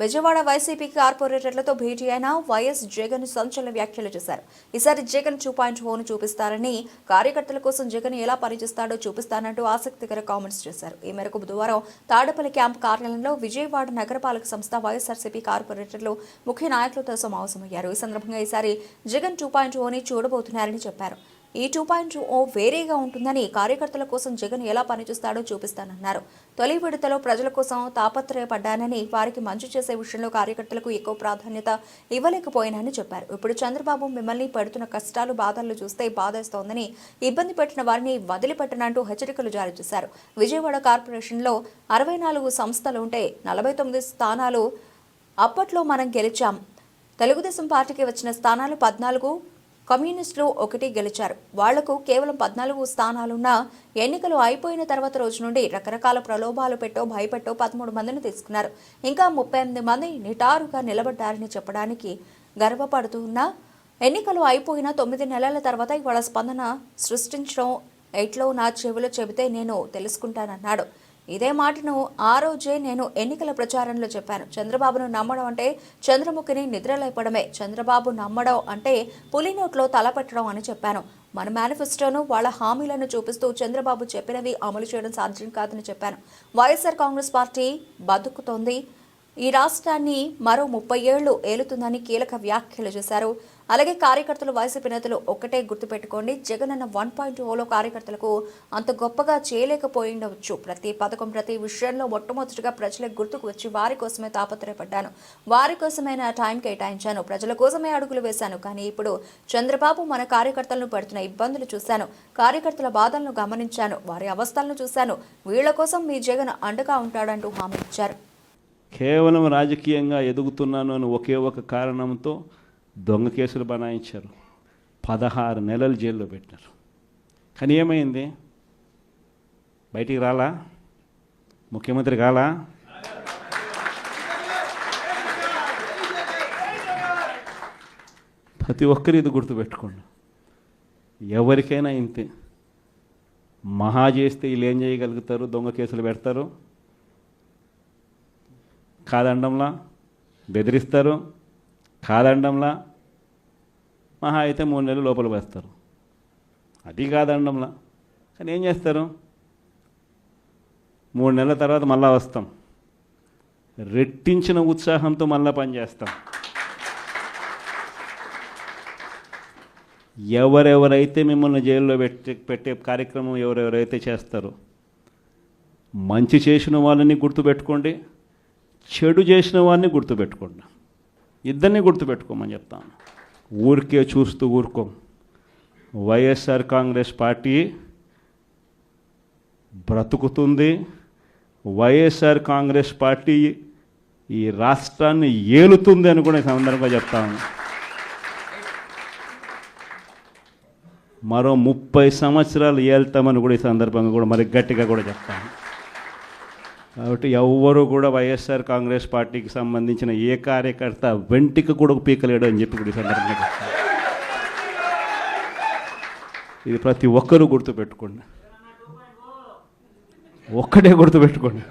Vijayawada YCP కార్పొరేటర్లతో భేటీ అయిన YS Jagan సంచలన వ్యాఖ్యలు చేశారు. ఈసారి జగన్ టూ పాయింట్ ఓను చూపిస్తారని కార్యకర్తల కోసం జగన్ ఎలా పనిచేస్తాడో చూపిస్తానంటూ ఆసక్తికర కామెంట్స్ చేశారు. ఈ మేరకు బుధవారం తాడపల్లి క్యాంప్ కార్యాలయంలో విజయవాడ నగరపాలక సంస్థ వైఎస్ఆర్సీపీ కార్పొరేటర్లు ముఖ్య నాయకులతో సమావేశమయ్యారు. ఈ సందర్భంగా ఈసారి జగన్ టూ పాయింట్ ఓని చూడబోతున్నారని చెప్పారు. ఈ టూ పాయింట్ ఓ వేరేగా ఉంటుందని కార్యకర్తల కోసం జగన్ ఎలా పనిచేస్తాడో చూపిస్తానన్నారు. తొలి విడతలో ప్రజల కోసం తాపత్రయపడ్డానని వారికి మంచి చేసే విషయంలో కార్యకర్తలకు ఎక్కువ ప్రాధాన్యత ఇవ్వలేకపోయానని చెప్పారు. ఇప్పుడు చంద్రబాబు మిమ్మల్ని పడుతున్న కష్టాలు బాధలు చూస్తే బాధేస్తోందని ఇబ్బంది పెట్టిన వారిని వదిలిపెట్టనంటూ హెచ్చరికలు జారీ చేశారు. విజయవాడ కార్పొరేషన్లో అరవై నాలుగు సంస్థలు ఉంటే నలభై తొమ్మిది స్థానాలు అప్పట్లో మనం గెలిచాం. తెలుగుదేశం పార్టీకి వచ్చిన స్థానాలు పద్నాలుగు కమ్యూనిస్టులు ఒకటి గెలిచారు. వాళ్ళకు కేవలం పద్నాలుగు స్థానాలున్నా ఎన్నికలు అయిపోయిన తర్వాత రోజు నుండి రకరకాల ప్రలోభాలు పెట్టో భయపెట్టో పదమూడు మందిని తీసుకున్నారు. ఇంకా ముప్పై ఎనిమిది మంది నిటారుగా నిలబడ్డారని చెప్పడానికి గర్వపడుతున్నా ఎన్నికలు అయిపోయిన తొమ్మిది నెలల తర్వాత ఇవాళ స్పందన సృష్టించడం ఎట్లో నా చెవిలో చెబితే నేను తెలుసుకుంటానన్నాడు. ఇదే మాటను ఆ రోజే నేను ఎన్నికల ప్రచారంలో చెప్పాను. చంద్రబాబును నమ్మడం అంటే చంద్రముఖిని నిద్రలేపడమే. చంద్రబాబు నమ్మడం అంటే పులి నోట్లో తలపెట్టడం అని చెప్పాను. మన మేనిఫెస్టోను వాళ్ళ హామీలను చూపిస్తూ చంద్రబాబు చెప్పినవి అమలు చేయడం సాధ్యం కాదని చెప్పాను. వైఎస్ఆర్ కాంగ్రెస్ పార్టీ బతుకుతోంది. ఈ రాష్ట్రాన్ని మరో ముప్పై ఏళ్ళు ఏలుతుందని కీలక వ్యాఖ్యలు చేశారు. అలాగే కార్యకర్తలు వైసీపీ నేతలు ఒక్కటే గుర్తుపెట్టుకోండి జగన్ అన్న వన్ పాయింట్ ఓలో కార్యకర్తలకు అంత గొప్పగా చేయలేకపోయిండవచ్చు ప్రతి పథకం ప్రతి విషయంలో మొట్టమొదటిగా ప్రజలకు గుర్తుకు వచ్చి వారి కోసమే తాపత్రయపడ్డాను. వారి కోసమే నా టైం కేటాయించాను. ప్రజల కోసమే అడుగులు వేశాను. కానీ ఇప్పుడు చంద్రబాబు మన కార్యకర్తలను పడుతున్న ఇబ్బందులు చూశాను. కార్యకర్తల బాధలను గమనించాను. వారి అవస్థలను చూశాను. వీళ్ళ కోసం మీ జగన్ అండగా ఉంటాడంటూ హామీ ఇచ్చారు. కేవలం రాజకీయంగా ఎదుగుతున్నాను అని ఒకే ఒక కారణంతో దొంగ కేసులు బనాయించారు. పదహారు నెలలు జైల్లో పెట్టారు. కానీ ఏమైంది? బయటికి రాలా? ముఖ్యమంత్రి కాలా? ప్రతి ఒక్కరు ఇది గుర్తుపెట్టుకోండి. ఎవరికైనా ఇంతే. మహా చేస్తే వీళ్ళు ఏం చేయగలుగుతారు? దొంగ కేసులు పెడతారు. కాదండంలా బెదిరిస్తారు. కాదండంలా మహా అయితే మూడు నెలలు లోపల వేస్తారు అది కాదండంలా. కానీ ఏం చేస్తారు? మూడు నెలల తర్వాత మళ్ళా వస్తాం. రెట్టించిన ఉత్సాహంతో మళ్ళా పనిచేస్తాం ఎవరెవరైతే మిమ్మల్ని జైల్లో పెట్టే పెట్టే కార్యక్రమం ఎవరెవరైతే చేస్తారో మంచి చేసిన వాళ్ళని గుర్తుపెట్టుకోండి. చెడు చేసిన వాడిని గుర్తుపెట్టుకోండి. ఇద్దరిని గుర్తుపెట్టుకోమని చెప్తాను. ఊరికే చూస్తూ ఊరుకోం. వైఎస్ఆర్ కాంగ్రెస్ పార్టీ బ్రతుకుతుంది. వైఎస్ఆర్ కాంగ్రెస్ పార్టీ ఈ రాష్ట్రాన్ని ఏలుతుంది అని కూడా ఈ సందర్భంగా చెప్తాను. మరో ముప్పై సంవత్సరాలు ఏళ్తామని కూడా ఈ సందర్భంగా కూడా మరి గట్టిగా కూడా చెప్తాను. కాబట్టి ఎవ్వరూ కూడా వైఎస్ఆర్ కాంగ్రెస్ పార్టీకి సంబంధించిన ఏ కార్యకర్త వెంటికి కూడా పీకలేడు అని చెప్పి ఈ సందర్భంగా ఇది ప్రతి ఒక్కరూ గుర్తుపెట్టుకోండి. ఒక్కటే గుర్తుపెట్టుకోండి.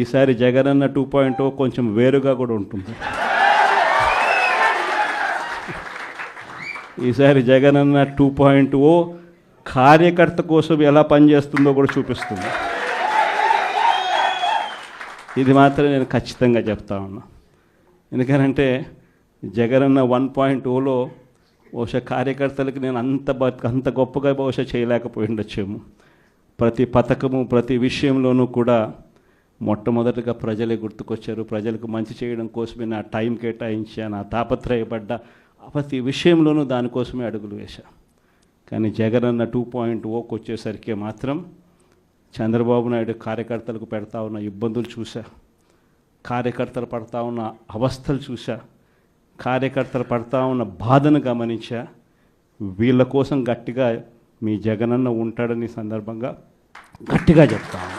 ఈసారి జగనన్న టూ పాయింట్ కొంచెం వేరుగా కూడా ఉంటుంది. ఈసారి జగనన్న టూ పాయింట్ ఓ కార్యకర్త కోసం ఎలా పనిచేస్తుందో కూడా చూపిస్తుంది. ఇది మాత్రం నేను ఖచ్చితంగా చెప్తా ఉన్నా. ఎందుకనంటే జగనన్న వన్ పాయింట్ ఓలో బహుశా కార్యకర్తలకు నేను అంత అంత గొప్పగా బహుశా చేయలేకపోయి ఉండొచ్చేమో ప్రతి పథకము ప్రతి విషయంలోనూ కూడా మొట్టమొదటిగా ప్రజలే గుర్తుకొచ్చారు. ప్రజలకు మంచి చేయడం కోసమే నా టైం కేటాయించా నా తాపత్రయపడ్డ ప్రతి విషయంలోనూ దానికోసమే అడుగులు వేశా. కానీ జగనన్న టూ పాయింట్ ఓకి వచ్చేసరికి మాత్రం చంద్రబాబు నాయుడు కార్యకర్తలకు పెడతా ఉన్న ఇబ్బందులు చూసా కార్యకర్తలు పడతా ఉన్న అవస్థలు చూసా కార్యకర్తలు పడతా ఉన్న బాధను గమనించా. వీళ్ళ కోసం గట్టిగా మీ జగనన్న ఉంటాడని సందర్భంగా గట్టిగా చెప్తాను